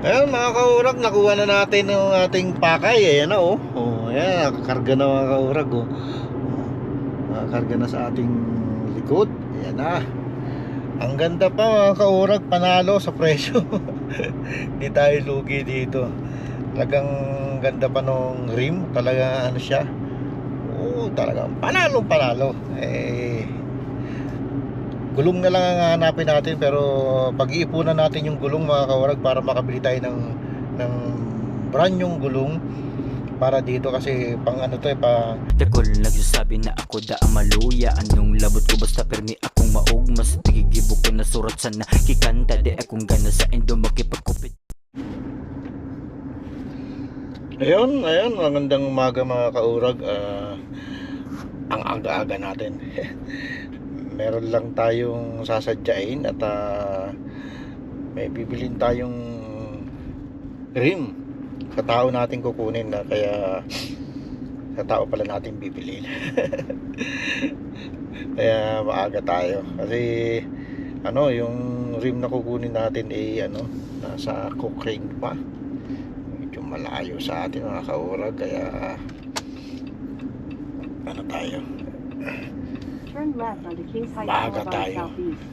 Ayan mga kaurag, nakuha na natin yung ating pakay. Ayan na oh. Oh, ayan, nakakarga na mga kaurag oh. Nakakarga na sa ating likod. Ayan na. Ang ganda pa mga kaurag, panalo sa presyo. Hindi tayo lugi dito. Talagang ganda pa nung rim. Talaga ano siya. Oo, talagang panalo panalo. Eh, gulong na lang ang hanapin natin pero pag-iipunan natin yung gulong mga kawarag para makabili tayo ng ng brand yung gulong para dito. Kasi pang ano to eh pa Dakol nagsasabi na ako da ang maluya Anong labot ko basta permi akong maog Mas tigigibo ko na surat sa nakikanta Di akong gana sa endo makipagkupit. Ayun ayun magandang umaga mga kaurag. Ah, ang aga-aga natin meron lang tayong sasadyain at ah, may bibilin tayong rim sa tao natin kukunin na kaya sa tao pala natin bibilin kaya maaga tayo. Kasi ano yung rim na kukunin natin ay ano nasa Cochrane pa. Medyo malayo sa atin mga kaurag kaya ano tayo Turn left onto Kings Maaga Boulevard tayo. Southeast.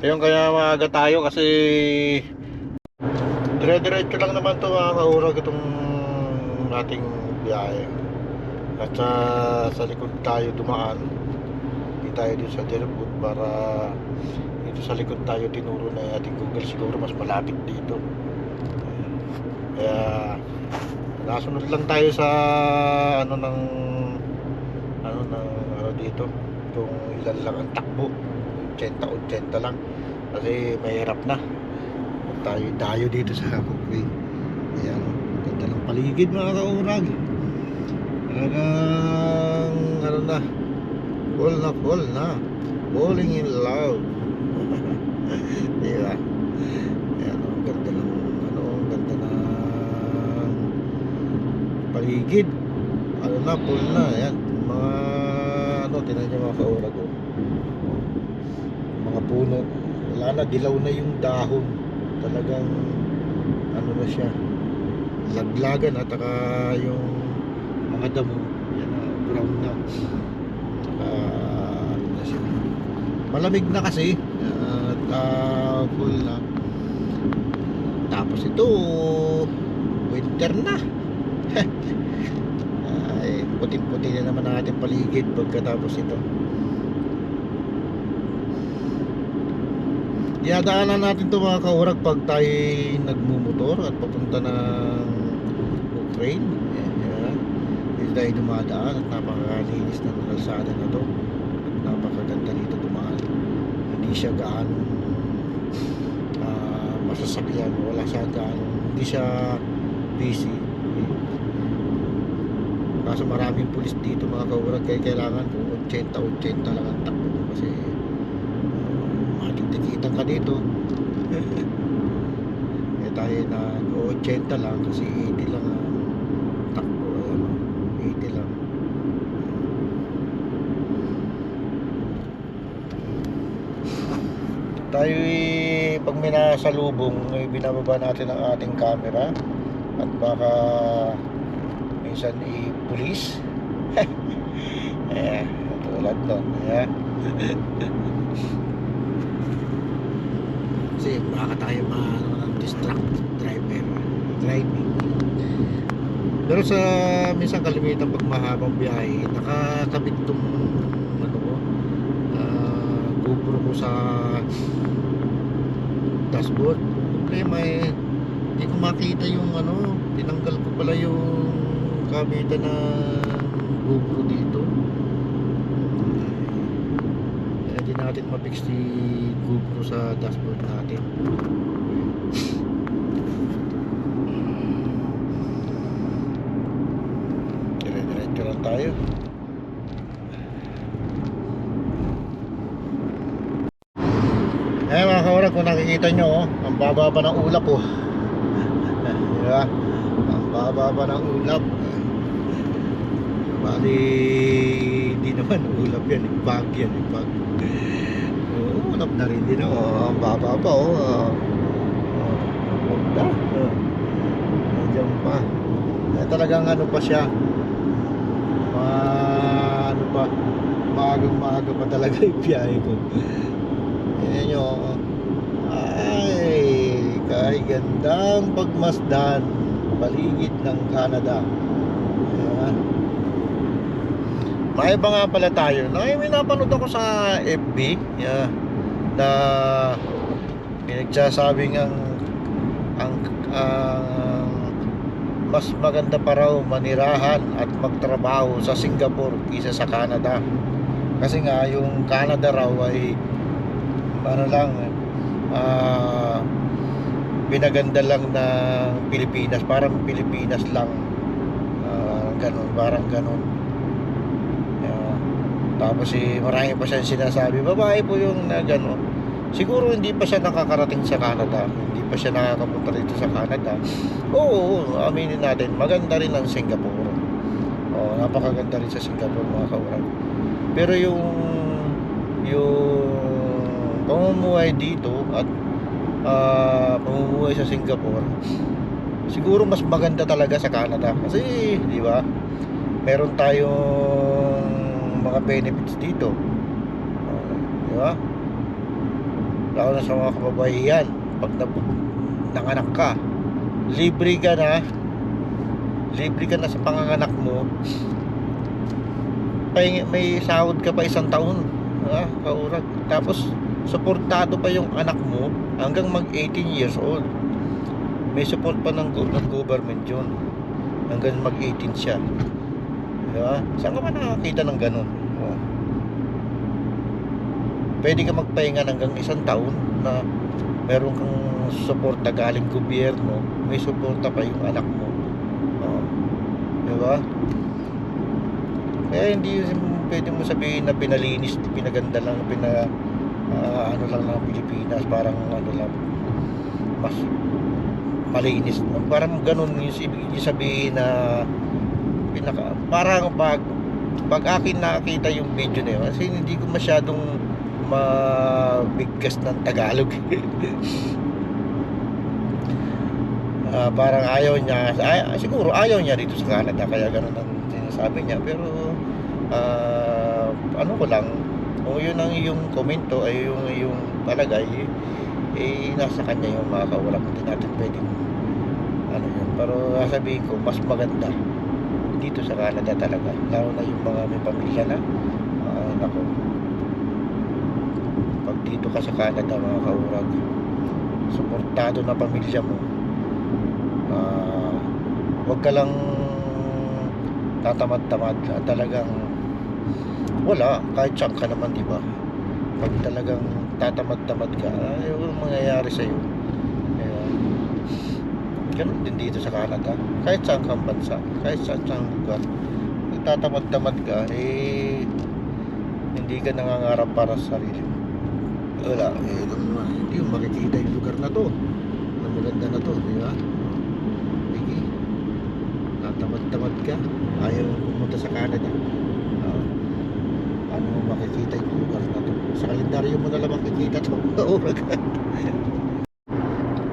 Ayun kaya maaga tayo kasi dire-diretso lang naman to mga kaurag itong ating biyahe. At sa, sa likod tayo dumaan. Hindi tayo dito sa Derbut para dito sa likod tayo tinuro na ating Google siguro mas malapit dito. Kaya nasunod lang tayo sa ano ng ano ng ano dito kung ilan lang ang takbo. 80-80 lang. Kasi mahirap na. Tayo dayo dito sa Cookway ayan ganda ng paligid mga kaurag. Talagang ano na. Full na full na. Falling in love di ba ayan ang ganda ng ano ang ganda ng paligid. Ano na full na ayan. Mga ano tinan niyo mga kaurag oh. Mga puno. Wala na dilaw na yung dahon. Talagang ano na siya. Laglagan at saka yung mga damo. Yan na brown na. Ah, ano na siya. Malamig na kasi. At ah, full na. Tapos ito winter na ay puting-puti na naman ang ating paligid pagkatapos ito Dinadaanan natin to mga kaurag pag tayo nagmumotor at papunta ng Ukraine. Yeah. Tayo dumadaan at napakalinis ng kalsada na to. At napakaganda dito dumaan. Hindi siya gaano ah, masasakyan. Wala siya gaano. Hindi siya busy. Kaso maraming pulis dito mga kaurag kaya kailangan kung 80-80 lang ang takbo mo kasi matigtikitan ka dito. Eh tayo na 80 lang kasi 80 lang ang takbo ano, 80 lang. Tayo pag may nasa lubong ay binababa natin ang ating camera at baka minsan i-police. Eh tulad nun eh kasi baka tayo ma ano, driver driving. Pero sa minsan kalimitan pag mahabang biyahe nakakabit tong ano uh, GoPro mo sa dashboard. Problema eh hindi ko makita yung ano tinanggal ko pala yung kamitan ng GoPro dito. Kaya di natin mapix si GoPro sa dashboard natin. Dire-diretso lang tayo. Eh mga kaurag kung nakikita nyo oh, ang baba pa ng ulap oh. Di ba ang baba pa ng ulap bali di naman ulap yan eh, bag yan eh, bag oo Up na rin din oh. Ang baba pa oh. Oh. Oh. Ganda. Oh. Nandiyan pa. Eh, talagang ano pa siya. Ma ano pa. Maagang maaga pa talaga yung biyahe ko. Ayan nyo. oh. Ay, kay gandang pagmasdan. Paligid ng Canada. Ayan. May iba nga pala tayo. Nay, may napanood ako sa FB yeah, na pinagsasabing ang ang ang mas maganda pa raw manirahan at magtrabaho sa Singapore kaysa sa Canada. Kasi nga yung Canada raw ay ano lang ah pinaganda lang ng Pilipinas, parang Pilipinas lang. Ah, ganun, parang ganun. Yeah. Tapos si marami pa siya sinasabi, babae po yung na gano'n. Siguro hindi pa siya nakakarating sa Canada. Hindi pa siya nakakapunta dito sa Canada. Oo, aminin natin, maganda rin ang Singapore. Oh, napakaganda rin sa Singapore mga kaurag. Pero yung yung pamumuhay dito at ah, pamumuhay sa Singapore. Siguro mas maganda talaga sa Canada. Kasi di ba meron tayong mga benefits dito. Oh, di ba? Lalo na sa mga kababayan. Pag nab- nanganak ka libre ka na. Libre ka na sa panganganak mo. May, may sahod ka pa isang taon. Ah, kaurag. Tapos suportado pa yung anak mo hanggang mag 18 years old may support pa ng, ng government yun hanggang mag 18 siya di ba? saan ka ba nakakita ng ganun oh. pwede ka magpahinga hanggang isang taon na meron kang suporta galing gobyerno may suporta pa yung anak mo oh. di ba? kaya hindi pwede mo sabihin na pinalinis pinaganda lang pina ah, ano lang ng Pilipinas parang ano lang mas malinis. Parang ganun yung ibig sabihin na pinaka parang pag pag akin nakita yung video na yun kasi hindi ko masyadong mabigkas ng Tagalog. Ah, parang ayaw niya ay, siguro ayaw niya dito sa Canada kaya ganun ang sinasabi niya. Pero ah, ano ko lang kung yun ang iyong komento ay yung yung palagay eh nasa kanya yung mga kaulap hindi natin pwedeng ano yun. Pero sasabihin ko mas maganda dito sa Canada talaga lalo na yung mga may pamilya na ay nako. Pag dito ka sa Canada mga kaurag suportado na pamilya mo. Ah wag ka lang tatamad-tamad at talagang wala kahit saan ka naman di ba? Pag talagang tatamad-tamad ka ay walang mangyayari sa'yo. Kaya ganun din dito sa Canada. Kahit saan kang bansa kahit saan saan lugar tatamad-tamad ka eh hindi ka nangangarap para sa sarili mo. Wala eh hindi mo makikita yung lugar na to. Na maganda na to di ba? Tatamad-tamad ka. Ayaw pumunta sa Canada. Ah, ano makikita yung lugar na to sa kalendaryo mo na lang makikita to kaurag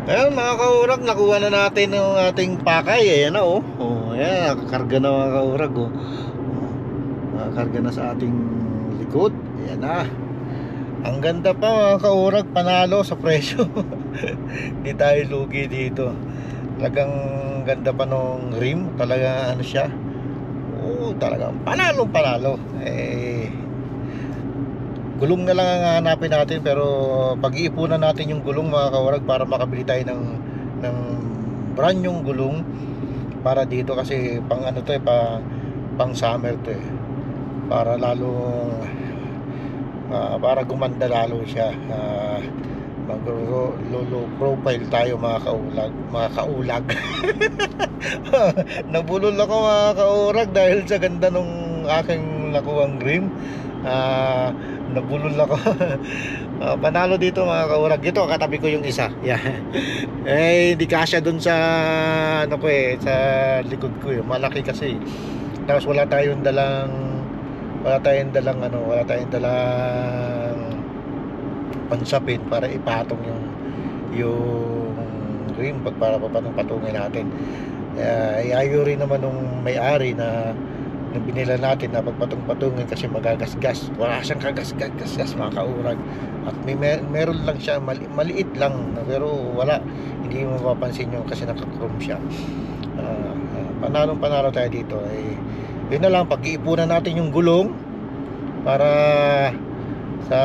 Ayan mga kaurag, nakuha na natin yung ating pakay. Ayan na oh. Oh, ayan, nakakarga na mga kaurag oh. Oh, Nakakarga na sa ating likod. Ayan na. Ang ganda pa mga kaurag, panalo sa presyo. Hindi tayo lugi dito. Talagang ganda pa nung rim. Talaga ano siya. Oo, talagang panalo panalo. Eh, gulong na lang ang hanapin natin pero pag-iipunan natin yung gulong mga kawarag para makabili tayo ng ng brand yung gulong para dito. Kasi pang ano to eh pa, pang summer to eh. Para lalo ah, para gumanda lalo siya. Uh, mag low profile tayo mga kaulag mga kaulag. Nabulol ako mga kaurag dahil sa ganda nung aking nakuwang rim. Ah nabulol ako. Ah, panalo dito mga kaurag. Ito katabi ko yung isa. Yeah. eh hindi kasya dun sa ano ko eh sa likod ko eh. Malaki kasi. Tapos wala tayong dalang wala tayong dalang ano wala tayong dalang pansapin para ipatong yung yung rim pag para papatong-patungin natin. Kaya iayo rin naman nung may-ari na nung binila natin na pagpatong-patungin kasi magagasgas. Wala siyang kagasgas mga kaurag. At may mer- meron lang siya, mali- maliit lang. Pero wala, hindi mo mapapansin yung kasi naka-chrome siya. Ah, ah, panalong panalo tayo dito. Eh, yun na lang, pag-iipunan natin yung gulong para sa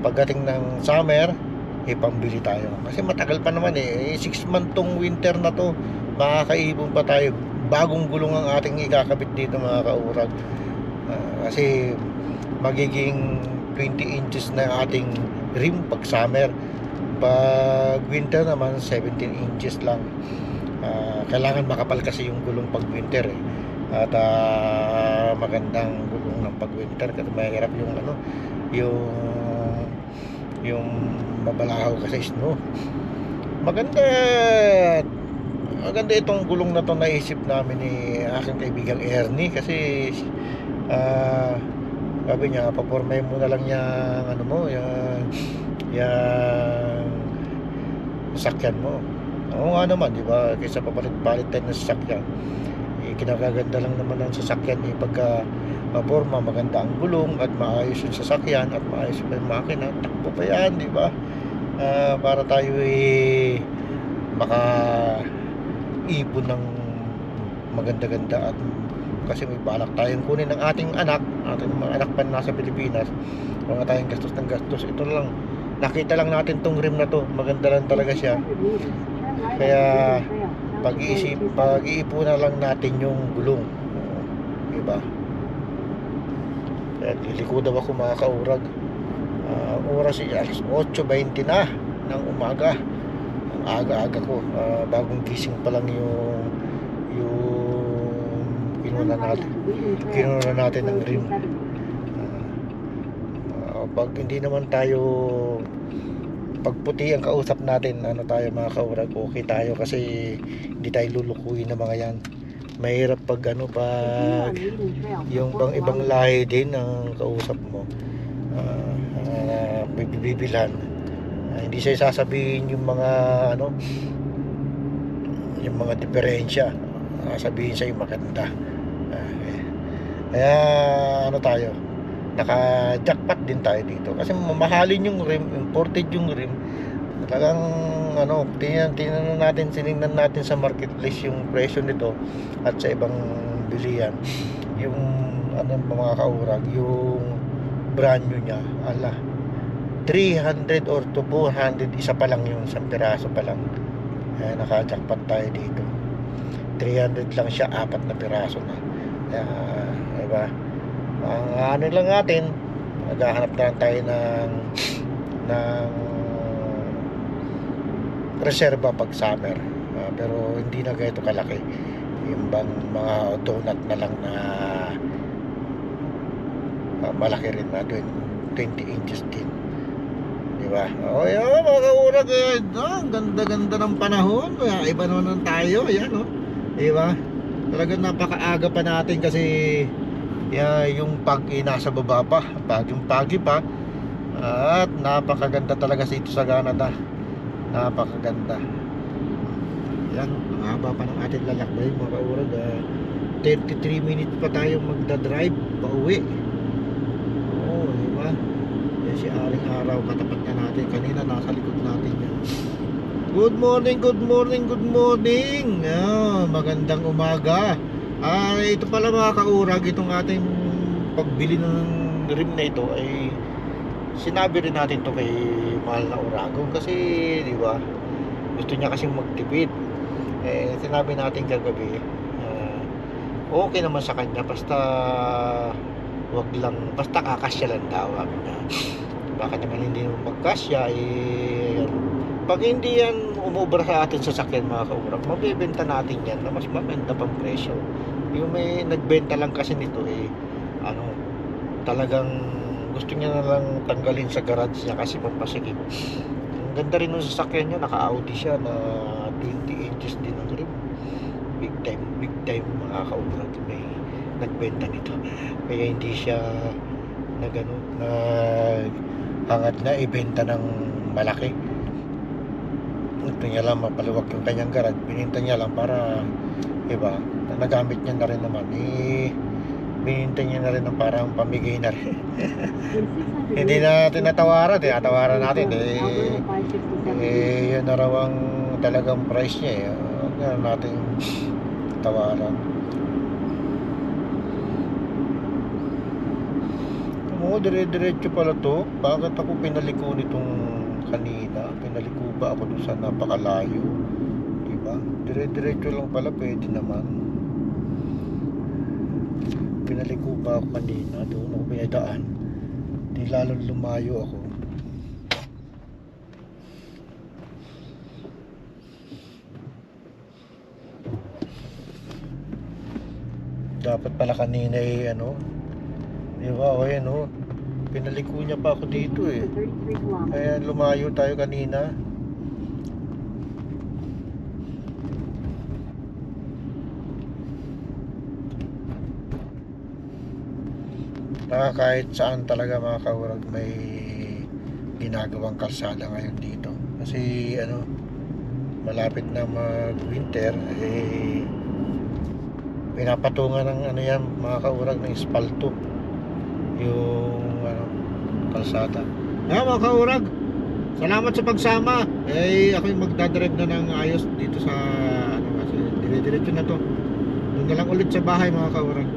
pagdating ng summer, ipambili tayo. Kasi matagal pa naman eh. 6 month tong winter na to. Makakaipon pa tayo. Bagong gulong ang ating ikakabit dito mga kaurag. Ah, kasi magiging 20 inches na ating rim pag summer. Pag winter naman 17 inches lang. Ah, kailangan makapal kasi yung gulong pag winter eh. At ah, magandang gulong ng pag winter kasi mahirap yung ano yung yung mabalahaw kasi snow. Maganda maganda itong gulong na to naisip namin ni aking kaibigang Ernie kasi ah sabi niya papormay mo na lang yung ano mo yung yung sakyan mo. Oo nga naman di ba? Kaysa papalit-palit tayo ng sasakyan. Eh, kinagaganda lang naman ng sasakyan eh pagka maporma maganda ang gulong at maayos yung sasakyan at maayos pa yung makina takbo pa yan di ba? Ah, para tayo eh maka ipon ng maganda-ganda at kasi may balak tayong kunin ng ating anak ating mga anak pa na nasa Pilipinas. Wala tayong gastos ng gastos. Ito lang. Nakita lang natin tong rim na to. Maganda lang talaga siya. 200 meters, turn right Kaya, pag-iisip take 270. pag-iipunan lang natin yung gulong. Diba? Kaya liliko daw ako mga kaurag. Ah, oras ay alas 8.20 na ng umaga aga-aga ko. Ah, bagong gising pa lang yung yung right natin. Kinuha natin ng rim. 270. Ah, pag hindi naman tayo pagputi ang kausap natin ano tayo mga kaurag okay tayo kasi hindi tayo lulukuin ng mga yan. Mahirap pag ano pag yung bang ibang lahi din ang kausap mo. Ah uh, bibilhan Ah, hindi siya sasabihin yung mga ano yung mga diferensya. Ah, sabihin sa maganda. Eh. kaya ano tayo naka jackpot din tayo dito. Kasi mamahalin yung rim imported yung rim. Talagang ano tingnan, tingnan natin siningnan natin sa marketplace yung presyo nito at sa ibang bilihan. Yung ano mga kaurag yung brand new niya ala 300 or to 400 isa pa lang yung isang piraso pa lang. Kaya naka-jackpot tayo dito. 300 lang siya apat na piraso na. Kaya diba? Ang ano lang natin naghahanap na lang tayo ng ng reserva pag summer. Ah, pero hindi na ganito kalaki. Yung bang mga donut na lang na ah, malaki rin na 20, 20 inches din di ba? O yan mga kaurag eh, ah, ganda-ganda ng panahon. Kaya iba naman tayo yan oh di ba? Talagang napakaaga pa natin kasi ya, yung pag eh, nasa baba pa pag yung pagi pa. At napakaganda talaga sa ito sa Canada. Napakaganda. Yan ang haba pa ng ating lalakbay mga kaurag ah, 33 minutes pa tayo magdadrive pa uwi oo di ba yan si Aring Araw katapat na natin kanina nasa likod natin yan Good morning, good morning, good morning. Ah, magandang umaga. Ah, ito pala mga kaurag, itong ating pagbili ng rim na ito ay sinabi rin natin to kay Mahal na Urago kasi, di ba? Gusto niya kasi magtipid. Eh, sinabi natin kagabi, ah, okay naman sa kanya basta wag lang, basta kakasya lang daw. Sabi niya. Baka naman hindi naman magkasya, eh, pag hindi yan umubra sa atin sa sakyan mga kaurag, mabibenta natin yan na mas maganda pang presyo. Yung may nagbenta lang kasi nito eh, ano, talagang gusto niya na lang tanggalin sa garage niya kasi pampasikip. Ang ganda rin ng sasakyan niya, naka-Audi siya na 20 inches din ang rim. Big time, big time mga kaurag may nagbenta nito. Kaya hindi siya nag ano, nag hangad na ibenta ng malaki. Gusto niya lang mapaluwag yung kanyang garage. Bininta niya lang para, iba, na nagamit niya na rin naman. Eh, bininta niya na rin ng parang pamigay na rin. Hindi na tinatawaran, tinatawaran natin. Eh, eh, yun na raw ang talagang price niya eh. Huwag na natin tawaran. Oo, dire-diretso pala to. Bakit ako pinaliko nitong kanina? Pinaliko ba ako dun sa napakalayo? Diba? Dire-diretso lang pala, pwede naman. Pinaliko ba ako kanina? Doon ako pinadaan. Di lalong lumayo ako. Dapat pala kanina eh, ano, Di ba? O yan o. Pinaliko niya pa ako dito eh. Kaya lumayo tayo kanina. Baka kahit saan talaga mga kaurag may ginagawang kalsada ngayon dito. Kasi ano, malapit na mag-winter, eh, pinapatungan ng ano yan mga kaurag ng espalto yung ano, kalsada. Ah, mga kaurag, salamat sa pagsama. Eh, ako yung magdadrive na ng ayos dito sa, ano kasi, dire-diretso na to. Doon na lang ulit sa bahay mga kaurag.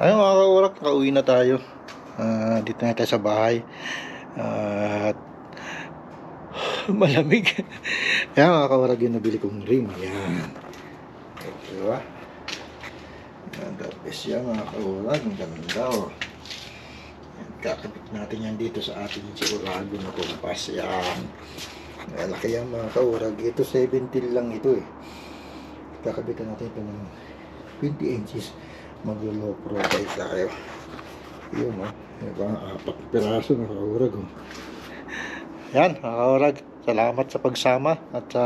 Ayun mga kaurak, kauwi na tayo. Ah, dito na tayo sa bahay. Ah, At malamig. Yan mga kaurak yung nabili kong ring. Yan. Diba? Yan, God bless yan mga kaurak. Ang ganda oh. Kakabit natin yan dito sa ating sigurado na kumpas. Yan. Malaki yan mga kaurak. Ito 17 lang ito eh. Kakabitan natin ito ng 20 inches maglo-low profile tayo yun o diba? Apat piraso na kaurag oh. yan kaurag salamat sa pagsama at sa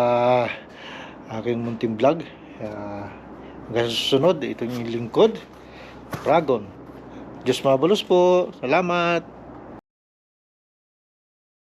aking munting vlog. Uh, hanggang susunod ito yung lingkod Dragon. Diyos mabalos po. Salamat